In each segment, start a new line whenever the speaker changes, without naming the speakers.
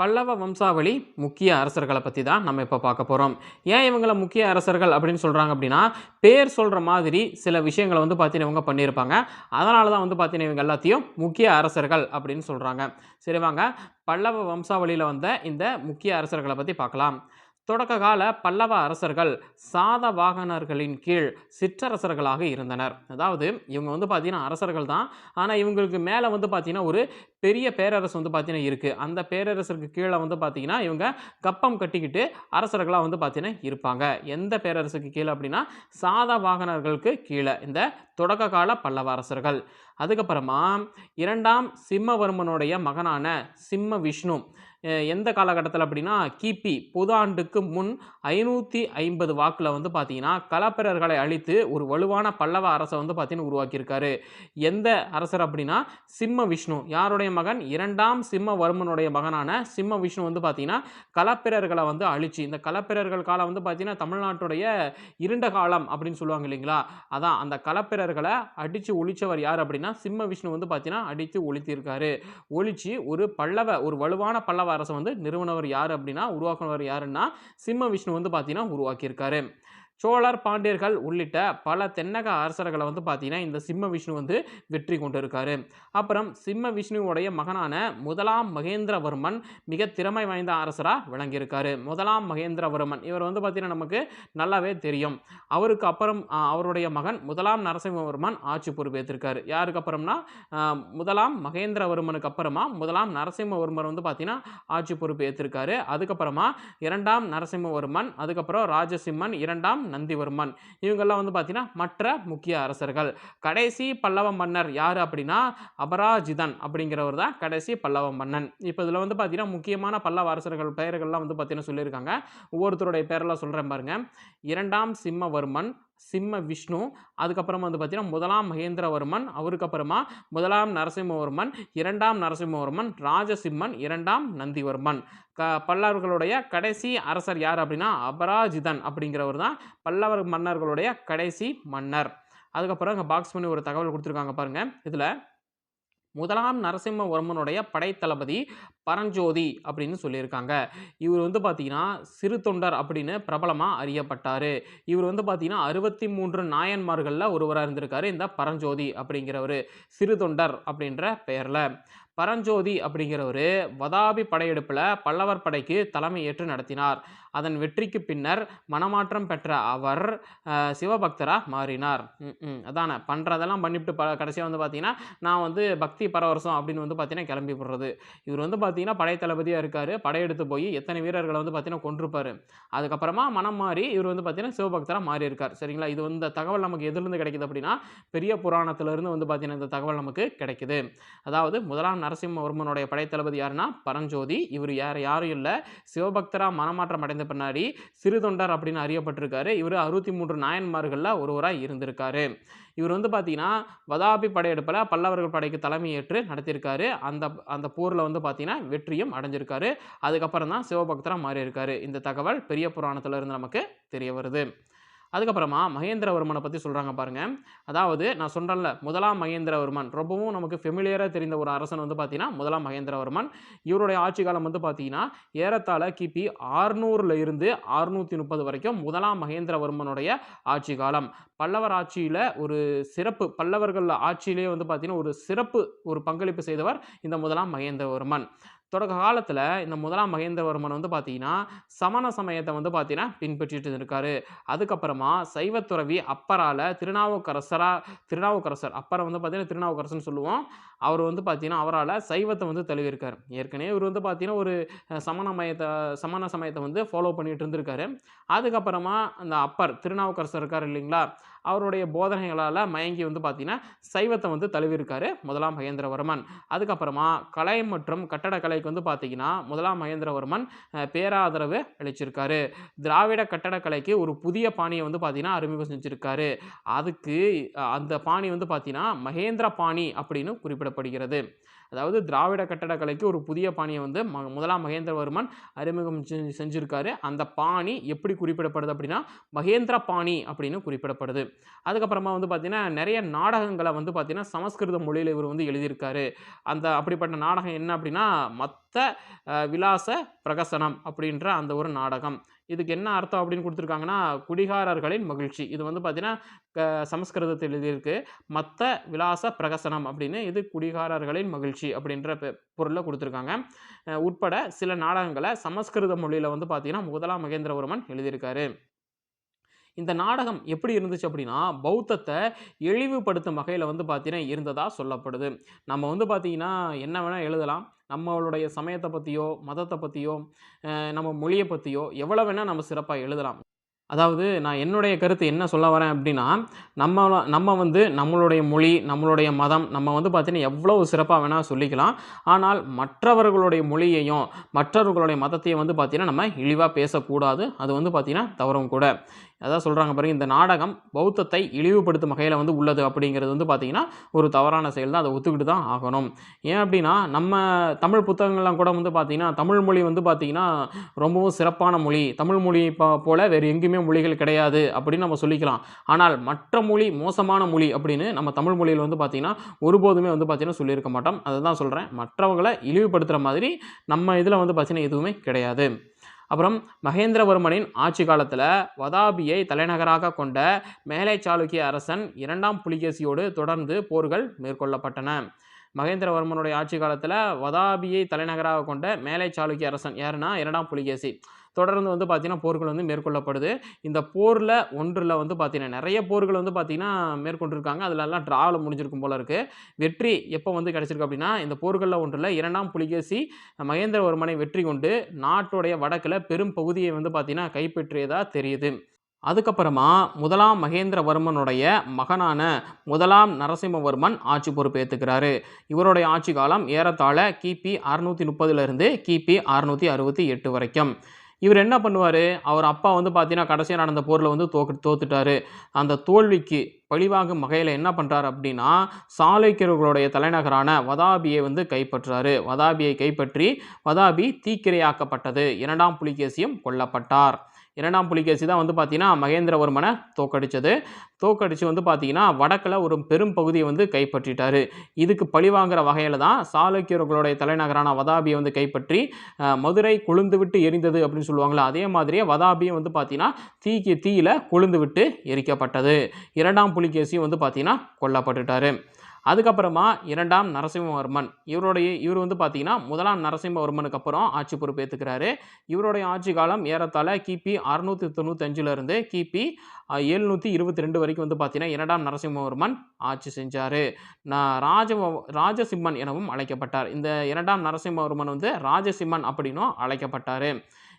பல்லவ வம்சாவளி முக்கிய அரசர்களை பற்றி தான் நம்ம இப்போ பார்க்க போகிறோம் ஏன் இவங்களை முக்கிய அரசர்கள் அப்படின்னு சொல்கிறாங்க அப்படின்னா பேர் சொல்கிற மாதிரி சில விஷயங்களை வந்து பார்த்தீங்கன்னா இவங்க பண்ணியிருப்பாங்க. அதனால தான் வந்து பார்த்தீங்கன்னா இவங்க எல்லாத்தையும் முக்கிய அரசர்கள் அப்படின்னு சொல்கிறாங்க சரி வாங்க பல்லவ வம்சாவளியில் வந்த இந்த முக்கிய அரசர்களை பற்றி பார்க்கலாம். தொடக்க கால பல்லவ அரசர்கள் சாதவாகனர்களின் கீழ் சிற்றரசர்களாக இருந்தனர். அதாவது இவங்க வந்து பார்த்தீங்கன்னா அரசர்கள் தான். ஆனால் இவங்களுக்கு மேலே வந்து பார்த்தீங்கன்னா ஒரு பெரிய பேரரசு வந்து பார்த்தீங்கன்னா இருக்குது அந்த பேரரசருக்கு கீழே வந்து பார்த்தீங்கன்னா இவங்க கப்பம் கட்டிக்கிட்டு அரசர்களாக வந்து பார்த்தீங்கன்னா இருப்பாங்க. எந்த பேரரசுக்கு கீழே அப்படின்னா சாதவாகனர்களுக்கு கீழே இந்த தொடக்க கால பல்லவ அரசர்கள். அதுக்கப்புறமா இரண்டாம் சிம்மவர்மனுடைய மகனான சிம்ம விஷ்ணு எந்த காலகட்டத்தில் அப்படின்னா கிபி பொது ஆண்டுக்கு முன் ஐநூற்றி ஐம்பது வாக்கில் வந்து பார்த்தீங்கன்னா கலப்பிரர்களை அழித்து ஒரு வலுவான பல்லவ அரசை வந்து பார்த்தீங்கன்னா உருவாக்கியிருக்காரு. எந்த அரசர் அப்படின்னா சிம்ம விஷ்ணு. யாருடைய மகன்? இரண்டாம் சிம்மவர்மனுடைய மகனான சிம்ம விஷ்ணு வந்து பார்த்தீங்கன்னா கலப்பிரர்களை வந்து அழிச்சு இந்த கலப்பிரர்கள் காலம் வந்து பார்த்தீங்கன்னா தமிழ்நாட்டுடைய இருண்ட காலம் அப்படின்னு சொல்லுவாங்க இல்லைங்களா? அதான் அந்த கலப்பிரர்களை அடித்து ஒழிச்சவர் யார் அப்படின்னா சிம்ம விஷ்ணு வந்து பார்த்தீங்கன்னா அடித்து ஒழித்திருக்காரு. ஒழிச்சு ஒரு பல்லவ ஒரு வலுவான பல்லவ அரசை வந்து நிறுவனவர் யார் அப்படின்னா உருவாக்குனவர் யாருன்னா சிம்ம விஷ்ணு வந்து பார்த்தீங்கன்னா உருவாக்கியிருக்காரு. சோழர் பாண்டியர்கள் உள்ளிட்ட பல தென்னக அரசர்களை வந்து பார்த்தீங்கன்னா இந்த சிம்ம விஷ்ணு வந்து வெற்றி கொண்டிருக்காரு. அப்புறம் சிம்ம விஷ்ணுவுடைய மகனான முதலாம் மகேந்திரவர்மன் மிக திறமை வாய்ந்த அரசராக விளங்கியிருக்காரு. முதலாம் மகேந்திரவர்மன். இவர் வந்து பார்த்தீங்கன்னா நமக்கு நல்லாவே தெரியும். அவருக்கு அப்புறம் அவருடைய மகன் முதலாம் நரசிம்மவர்மன் ஆட்சி பொறுப்பேற்றிருக்காரு. யாருக்கு அப்புறம்னா முதலாம் மகேந்திரவர்மனுக்கு அப்புறமா முதலாம் நரசிம்மவர்மன் வந்து பார்த்தீங்கன்னா ஆட்சி பொறுப்பு ஏற்றிருக்காரு அதுக்கப்புறமா இரண்டாம் நரசிம்மவர்மன் அதுக்கப்புறம் ராஜசிம்மன் இரண்டாம் நந்திவர்மன் இவங்கெல்லாம் வந்து பார்த்தீங்கன்னா மற்ற முக்கிய அரசர்கள். கடைசி பல்லவ மன்னர் யார் அப்படின்னா அபராஜிதன் அப்படிங்கிறவர் தான் கடைசி பல்லவ மன்னன். இப்போ இதில் வந்து பார்த்தீங்கன்னா முக்கியமான பல்லவ அரசர்கள் பெயர்கள்லாம் வந்து பார்த்தீங்கன்னா சொல்லியிருக்காங்க. ஒவ்வொருத்தருடைய பேரெல்லாம் சொல்கிறேன் பாருங்கள் இரண்டாம் சிம்மவர்மன் சிம்ம விஷ்ணு அதுக்கப்புறமா வந்து பார்த்தீங்கன்னா முதலாம் மகேந்திரவர்மன் அவருக்கு அப்புறமா முதலாம் நரசிம்மவர்மன் இரண்டாம் நரசிம்மவர்மன் ராஜசிம்மன் இரண்டாம் நந்திவர்மன். க பல்லவர்களுடைய கடைசி அரசர் யார் அப்படின்னா அபராஜிதன் அப்படிங்கிறவர் தான் பல்லவர் மன்னர்களுடைய கடைசி மன்னர். அதுக்கப்புறம் அங்கே பாக்ஸ் பண்ணி ஒரு தகவல் கொடுத்துருக்காங்க பாருங்கள் இதில் முதலாம் நரசிம்மவர்மனுடைய படைத்தளபதி பரஞ்சோதி அப்படின்னு சொல்லியிருக்காங்க. இவர் வந்து பார்த்தீங்கன்னா சிறு தொண்டர் அப்படின்னு பிரபலமாக அறியப்பட்டார். இவர் வந்து பார்த்தீங்கன்னா அறுபத்தி மூன்று நாயன்மார்களில் ஒருவராக இருந்திருக்காரு இந்த பரஞ்சோதி அப்படிங்கிறவர். சிறு தொண்டர் அப்படின்ற பெயரில். பரஞ்சோதி அப்படிங்கிறவர் வதாபி படையெடுப்பில் பல்லவர் படைக்கு தலைமை ஏற்று நடத்தினார். அதன் வெற்றிக்கு பின்னர் மனமாற்றம் பெற்ற அவர் சிவபக்தராக மாறினார். ம், ம், அதானே பண்ணுறதெல்லாம் பண்ணிவிட்டு ப கடைசியாக வந்து பார்த்தீங்கன்னா நான் வந்து பக்தி பரவரசம் அப்படின்னு வந்து பார்த்தீங்கன்னா கிளம்பி போடுறது இவர் வந்து பார்த்தீங்கன்னா படைத்தளபதியாக இருக்கார். படையெடுத்து போய் எத்தனை வீரர்களை வந்து பார்த்தீங்கன்னா கொண்டிருப்பார் அதுக்கப்புறமா மனம் மாறி இவர் வந்து பார்த்தீங்கன்னா சிவபக்தராக மாறி இருக்கார் சரிங்களா? இது வந்து இந்த தகவல் நமக்கு எதிலிருந்து கிடைக்குது அப்படின்னா பெரிய புராணத்திலிருந்து வந்து பார்த்தீங்கன்னா இந்த தகவல் நமக்கு கிடைக்குது. அதாவது முதலாம் நரசிம்மவர்மனுடைய படைத்தளபதி யாருன்னா? பரஞ்சோதி. இவர் யார்? யாரும் இல்லை. சிவபக்தராக மனமாற்றம் அடைந்த பின்னாடி சிறு தொண்டர் அப்படின்னு அறியப்பட்டிருக்காரு. இவர் அறுபத்தி மூன்று நாயன்மார்களில் ஒருவராக இருந்திருக்காரு. இவர் வந்து பார்த்தீங்கன்னா வதாபி படையெடுப்பில் பல்லவர்கள் படைக்கு தலைமை ஏற்று நடத்தியிருக்காரு. அந்த அந்த போரில் வந்து பார்த்தீங்கன்னா வெற்றியும் அடைஞ்சிருக்காரு. அதுக்கப்புறம் தான் சிவபக்தராக மாறியிருக்காரு. இந்த தகவல் பெரிய புராணத்துல இருந்து நமக்கு தெரிய வருது. அதுக்கப்புறமா மகேந்திரவர்மனை பற்றி சொல்கிறாங்க பாருங்கள் அதாவது நான் சொல்கிறேன்ல முதலாம் மகேந்திரவர்மன். ரொம்பவும் நமக்கு ஃபெமிலியராக தெரிந்த ஒரு அரசன் வந்து பார்த்தீங்கன்னா முதலாம் மகேந்திரவர்மன். இவருடைய ஆட்சி காலம் வந்து பார்த்தீங்கன்னா ஏறத்தாழ கிபி ஆறுநூறுல இருந்து அறுநூற்றி முப்பது வரைக்கும் முதலாம் மகேந்திரவர்மனுடைய ஆட்சி காலம். பல்லவர் ஆட்சியில் ஒரு சிறப்பு பல்லவர்கள் ஆட்சியிலே வந்து பார்த்தீங்கன்னா ஒரு சிறப்பு ஒரு பங்களிப்பு செய்தவர் இந்த முதலாம் மகேந்திரவர்மன். தொடக்க காலத்தில் இந்த முதலாம் மகேந்திரவர்மன் வந்து பார்த்தீங்கன்னா சமண சமயத்தை வந்து பார்த்தீங்கன்னா பின்பற்றிட்டு இருக்காரு. அதுக்கப்புறமா சைவத்துறவி அப்பரால் திருநாவுக்கரசரா திருநாவுக்கரசர் அப்பரை வந்து பார்த்தீங்கன்னா திருநாவுக்கரசர்னு சொல்லுவோம். அவர் வந்து பார்த்தீங்கன்னா அவரால் சைவத்தை வந்து தழுவிருக்கார் ஏற்கனவே இவர் வந்து பார்த்தீங்கன்னா ஒரு சமண மயத்தை சமண சமயத்தை வந்து ஃபாலோ பண்ணிகிட்டு இருந்திருக்காரு. அதுக்கப்புறமா அந்த அப்பர் திருநாவுக்கரசர் இருக்கார் இல்லைங்களா அவருடைய போதனைகளால் மயங்கி வந்து பார்த்தீங்கன்னா சைவத்தை வந்து தழுவிருக்காரு முதலாம் மகேந்திரவர்மன். அதுக்கப்புறமா கலை மற்றும் கட்டடக்கலைக்கு வந்து பார்த்தீங்கன்னா முதலாம் மகேந்திரவர்மன் பேராதரவு அளிச்சிருக்காரு. திராவிட கட்டடக்கலைக்கு ஒரு புதிய பாணியை வந்து பார்த்திங்கன்னா அறிமுகம் செஞ்சுருக்காரு. அதுக்கு அந்த பாணி வந்து பார்த்தீங்கன்னா மகேந்திர பாணி அப்படின்னு குறிப்பிடப்படுகிறது. அதாவது திராவிட கட்டடக்கலைக்கு ஒரு புதிய பாணியை வந்து ம முதலாம் மகேந்திரவர்மன் அறிமுகம் செஞ்சு- அந்த பாணி எப்படி குறிப்பிடப்படுது அப்படின்னா மகேந்திர பாணி அப்படின்னு குறிப்பிடப்படுது. அதுக்கப்புறமா வந்து பார்த்திங்கன்னா நிறைய நாடகங்களை வந்து பார்த்தீங்கன்னா சமஸ்கிருத மொழியில் இவர் வந்து எழுதியிருக்காரு. அந்த அப்படிப்பட்ட நாடகம் என்ன அப்படின்னா மத்த விலாச பிரகசனம் அப்படின்ற அந்த ஒரு நாடகம். இதுக்கு என்ன அர்த்தம் அப்படின்னு கொடுத்துருக்காங்கன்னா குடிகாரர்களின் மகிழ்ச்சி. இது வந்து பார்த்தீங்கன்னா க- சமஸ்கிருதத்தில் எழுதியிருக்கு. மத்த விலாச பிரகசனம் அப்படின்னு இது குடிகாரர்களின் மகிழ்ச்சி அப்படின்ற பொருளை கொடுத்துருக்காங்க. உட்பட சில நாடகங்களை சமஸ்கிருத மொழியில் வந்து பார்த்திங்கன்னா முதலாம் மகேந்திரவர்மன் எழுதியிருக்காரு. இந்த நாடகம் எப்படி இருந்துச்சு அப்படின்னா பௌத்தத்தை இழிவுபடுத்தும் வகையில் வந்து பார்த்தீங்கன்னா இருந்ததாக சொல்லப்படுது. நம்ம வந்து பார்த்தீங்கன்னா என்ன வேணால் எழுதலாம். நம்மளுடைய சமயத்தை பற்றியோ மதத்தை பற்றியோ நம்ம மொழியை பற்றியோ எவ்வளோ வேணால் நம்ம சிறப்பாக எழுதலாம். அதாவது நான் என்னுடைய கருத்து என்ன சொல்ல வரேன் அப்படின்னா நம்ம நம்ம வந்து நம்மளுடைய மொழி நம்மளுடைய மதம் நம்ம வந்து பார்த்திங்கன்னா எவ்வளோ சிறப்பாக வேணால் சொல்லிக்கலாம். ஆனால் மற்றவர்களுடைய மொழியையும் மற்றவர்களுடைய மதத்தையும் வந்து பார்த்தீங்கன்னா நம்ம இழிவாக பேசக்கூடாது. அது வந்து பார்த்தீங்கன்னா தவறும் கூட. அதான் சொல்கிறாங்க பாருங்க இந்த நாடகம் பௌத்தத்தை இழிவுபடுத்தும் வகையில் வந்து உள்ளது அப்படிங்கிறது வந்து பார்த்தீங்கன்னா ஒரு தவறான செயல் தான். அதை ஒத்துக்கிட்டு தான் ஆகணும். ஏன் அப்படின்னா நம்ம தமிழ் புத்தகங்கள்லாம் கூட வந்து பார்த்திங்கன்னா தமிழ் மொழி வந்து பார்த்தீங்கன்னா ரொம்பவும் சிறப்பான மொழி. தமிழ் மொழி போல் வேறு எங்கேயுமே மொழிகள் கிடையாது அப்படின்னு நம்ம சொல்லிக்கலாம். ஆனால் மற்ற மொழி மோசமான மொழி அப்படின்னு நம்ம தமிழ் மொழியில் வந்து பார்த்தீங்கன்னா ஒருபோதுமே வந்து பார்த்திங்கன்னா சொல்லியிருக்க மாட்டோம். அதை தான் சொல்கிறேன் மற்றவங்களை இழிவுபடுத்துகிற மாதிரி நம்ம இதில் வந்து பார்த்தீங்கன்னா எதுவுமே கிடையாது. அப்புறம் மகேந்திரவர்மனின் ஆட்சி காலத்தில் வதாபியை தலைநகராக கொண்ட மேலை சாளுக்கிய அரசன் இரண்டாம் புலிகேசியோடு தொடர்ந்து போர்கள் மேற்கொள்ளப்பட்டன. மகேந்திரவர்மனுடைய ஆட்சி காலத்தில் வதாபியை தலைநகராக கொண்ட மேலை சாளுக்கிய அரசன் யாருன்னா இரண்டாம் புலிகேசி. தொடர்ந்து வந்து பார்த்திங்கன்னா போர்கள் வந்து மேற்கொள்ளப்படுது. இந்த போரில் ஒன்றில் வந்து பார்த்தீங்கன்னா நிறைய போர்கள் வந்து பார்த்திங்கன்னா மேற்கொண்டிருக்காங்க. அதில் எல்லாம் ட்ராவில் முடிஞ்சிருக்கும் போல இருக்குது வெற்றி எப்போ வந்து கிடச்சிருக்கு அப்படின்னா இந்த போர்களில் ஒன்றில் இரண்டாம் புலிகேசி மகேந்திரவர்மனை வெற்றி கொண்டு நாட்டுடைய வடக்கில் பெரும் பகுதியை வந்து பார்த்தீங்கன்னா கைப்பற்றியதாக தெரியுது. அதுக்கப்புறமா முதலாம் மகேந்திரவர்மனுடைய மகனான முதலாம் நரசிம்மவர்மன் ஆட்சி பொறுப்பேற்றுக்கிறாரு இவருடைய ஆட்சி காலம் ஏறத்தாழ கிபி அறுநூற்றி முப்பதுலேருந்து கிபி அறுநூற்றி அறுபத்தி எட்டு வரைக்கும். இவர் என்ன பண்ணுவார்? அவர் அப்பா வந்து பார்த்தீங்கன்னா கடைசியாக நடந்த போரில் வந்து தோக்கு தோத்துட்டாரு. அந்த தோல்விக்கு பழிவாகும் வகையில் என்ன பண்ணுறாரு அப்படின்னா சாளுக்கியர்களுடைய தலைநகரான வதாபியை வந்து கைப்பற்றுறாரு வதாபியை கைப்பற்றி வதாபி தீக்கிரையாக்கப்பட்டது. இரண்டாம் புலிகேசியும் கொல்லப்பட்டார். இரண்டாம் புலிகேசி தான் வந்து பார்த்தீங்கன்னா மகேந்திரவர்மனை தோக்கடிச்சது தோக்கடிச்சு வந்து பார்த்தீங்கன்னா வடக்கில் ஒரு பெரும் பகுதியை வந்து கைப்பற்றிட்டார். இதுக்கு பழிவாங்கிற வகையில் தான் சாளுக்கியர்களுடைய தலைநகரான வதாபியை வந்து கைப்பற்றி மதுரை கொழுந்து விட்டு எரிந்தது அப்படின்னு சொல்லுவாங்களா அதே மாதிரியே வதாபியும் வந்து பார்த்தீங்கன்னா தீக்கு தீயில கொழுந்து விட்டு எரிக்கப்பட்டது. இரண்டாம் புலிகேசியும் வந்து பார்த்தீங்கன்னா கொல்லப்பட்டுட்டாரு. அதுக்கப்புறமா இரண்டாம் நரசிம்மவர்மன். இவருடைய இவர் வந்து பார்த்தீங்கன்னா முதலாம் நரசிம்மவர்மனுக்கு அப்புறம் ஆட்சி பொறுப்பேற்றுக்கிறாரு இவருடைய ஆட்சி காலம் ஏறத்தாழ கிபி அறுநூற்றி தொண்ணூத்தஞ்சிலிருந்து கிபி எழுநூற்றி இருபத்தி ரெண்டு வரைக்கும் வந்து பார்த்தீங்கன்னா இரண்டாம் நரசிம்மவர்மன் ஆட்சி செஞ்சார். நான் ராஜ ராஜசிம்மன் எனவும் அழைக்கப்பட்டார். இந்த இரண்டாம் நரசிம்மவர்மன் வந்து ராஜசிம்மன் அப்படின்னும் அழைக்கப்பட்டார்.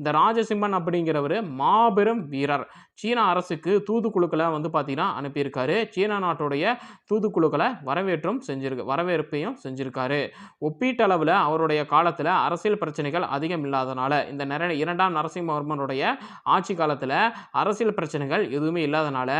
இந்த ராஜசிம்மன் அப்படிங்கிறவர் மாபெரும் வீரர். சீன அரசுக்கு தூதுக்குழுக்களை வந்து பார்த்தீங்கன்னா அனுப்பியிருக்காரு. சீன நாட்டுடைய தூதுக்குழுக்களை வரவேற்றும் செஞ்சிருக்கு வரவேற்பையும் செஞ்சிருக்காரு. ஒப்பீட்டளவில் அவருடைய காலத்தில் அரசியல் பிரச்சனைகள் அதிகம் இல்லாதனால இந்த நிறைய இரண்டாம் நரசிம்மவர்மனுடைய ஆட்சி காலத்தில் அரசியல் பிரச்சனைகள் எதுவுமே இல்லாதனால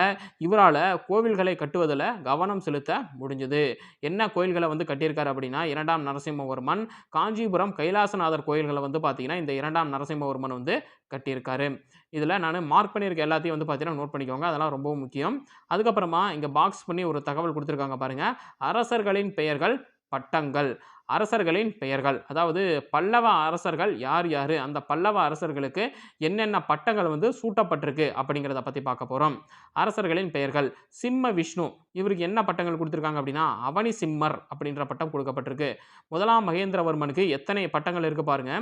இவரால் கோவில்களை கட்டுவதில் கவனம் செலுத்த முடிஞ்சது. என்ன கோயில்களை வந்து கட்டியிருக்காரு அப்படின்னா இரண்டாம் நரசிம்மவர்மன் காஞ்சிபுரம் கைலாசநாதர் கோயில்களை வந்து பார்த்தீங்கன்னா இந்த இரண்டாம் நரசிம்மவர்மன் வந்து கட்டியிருக்காரு. இதில் நான் மார்க் பண்ணியிருக்க எல்லாத்தையும் வந்து பார்த்தீங்கன்னா நோட் பண்ணிக்கோங்க. அதெல்லாம் ரொம்ப முக்கியம். அதுக்கப்புறமா இங்கே பாக்ஸ் பண்ணி ஒரு தகவல் கொடுத்துருக்காங்க பாருங்கள் அரசர்களின் பெயர்கள் பட்டங்கள். அரசர்களின் பெயர்கள். அதாவது பல்லவ அரசர்கள் யார் யார்? அந்த பல்லவ அரசர்களுக்கு என்னென்ன பட்டங்கள் வந்து சூட்டப்பட்டிருக்கு அப்படிங்கிறத பற்றி பார்க்க போகிறோம் அரசர்களின் பெயர்கள். சிம்ம விஷ்ணு. இவருக்கு என்ன பட்டங்கள் கொடுத்துருக்காங்க அப்படின்னா அவனி சிம்மர் அப்படின்ற பட்டம் கொடுக்கப்பட்டிருக்கு. முதலாம் மகேந்திரவர்மனுக்கு எத்தனை பட்டங்கள் இருக்குது பாருங்க.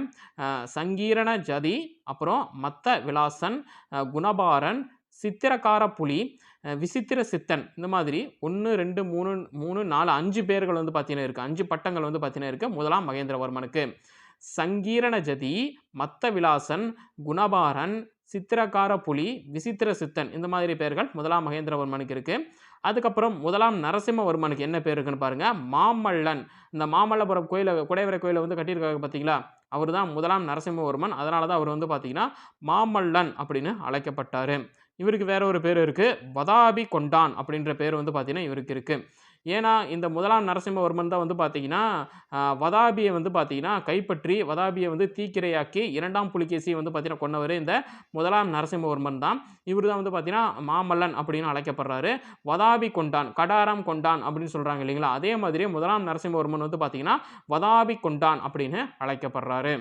சங்கீரண ஜதி அப்புறம் மத்த விலாசன் குணபாரன் சித்திரக்கார புலி விசித்திர சித்தன். இந்த மாதிரி ஒன்று ரெண்டு மூணு மூணு நாலு அஞ்சு பேர்கள் வந்து பார்த்தீங்கன்னா இருக்குது அஞ்சு பட்டங்கள் வந்து பார்த்தீங்கன்னா இருக்குது முதலாம் மகேந்திரவர்மனுக்கு. சங்கீரண ஜதி மத்த விலாசன் குணபாரன் சித்திரக்கார புலி விசித்திர சித்தன். இந்த மாதிரி பெயர்கள் முதலாம் மகேந்திரவர்மனுக்கு இருக்குது அதுக்கப்புறம் முதலாம் நரசிம்மவர்மனுக்கு என்ன பேர் இருக்குன்னு பாருங்கள் மாமல்லன். இந்த மாமல்லபுரம் கோயிலை குடைவரை கோயிலை வந்து கட்டியிருக்காங்க பார்த்தீங்களா அவர் தான் முதலாம் நரசிம்மவர்மன். அதனால தான் அவர் வந்து பார்த்தீங்கன்னா மாமல்லன் அப்படின்னு அழைக்கப்பட்டார். இவருக்கு வேற ஒரு பேர் இருக்குது வதாபி கொண்டான் அப்படின்ற பேர் வந்து பார்த்தீங்கன்னா இவருக்கு இருக்குது ஏன்னா இந்த முதலாம் நரசிம்மவர்மன் தான் வந்து பார்த்தீங்கன்னா வதாபியை வந்து பார்த்தீங்கன்னா கைப்பற்றி வதாபியை வந்து தீக்கிரையாக்கி இரண்டாம் புலிகேசியை வந்து பார்த்தீங்கன்னா கொண்டவர் இந்த முதலாம் நரசிம்மவர்மன் தான். இவர் தான் வந்து பார்த்தீங்கன்னா மாமல்லன் அப்படின்னு அழைக்கப்படுறாரு. வதாபி கொண்டான் கடாரம் கொண்டான் அப்படின்னு சொல்கிறாங்க இல்லைங்களா? அதே மாதிரி முதலாம் நரசிம்மவர்மன் வந்து பார்த்தீங்கன்னா வதாபி கொண்டான் அப்படின்னு அழைக்கப்படுறாரு.